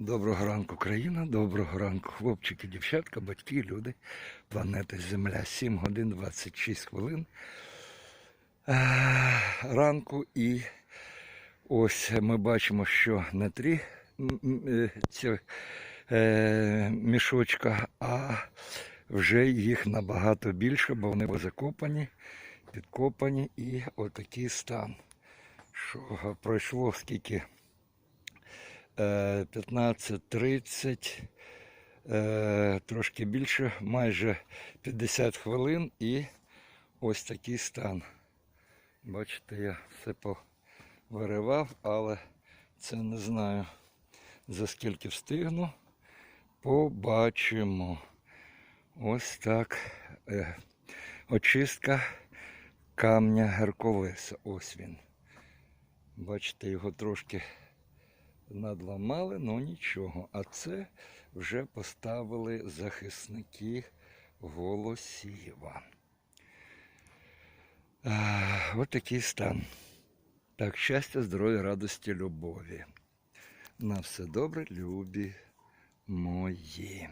Доброго ранку, країна, доброго ранку, хлопчики, дівчатка, батьки, люди, планета Земля, 7 годин 26 хвилин е, ранку. І ось ми бачимо, що не три е, ці, е, мішочка, а вже їх набагато більше, бо вони закопані, підкопані і отакий стан. Що пройшло скільки? Е, 15-30, е, трошки більше, майже 50 хвилин і ось такий стан. Бачите, я все повиривав, але це не знаю за скільки встигну. Побачимо. Ось так. Е, очистка камня Геркулеса. Ось він. Бачите, його трошки надламали, ну нічого. А це вже поставили захисники Голосіва. А, Ось такий стан. Так, щастя, здоров'я, радості, любові. На все добре, любі мої.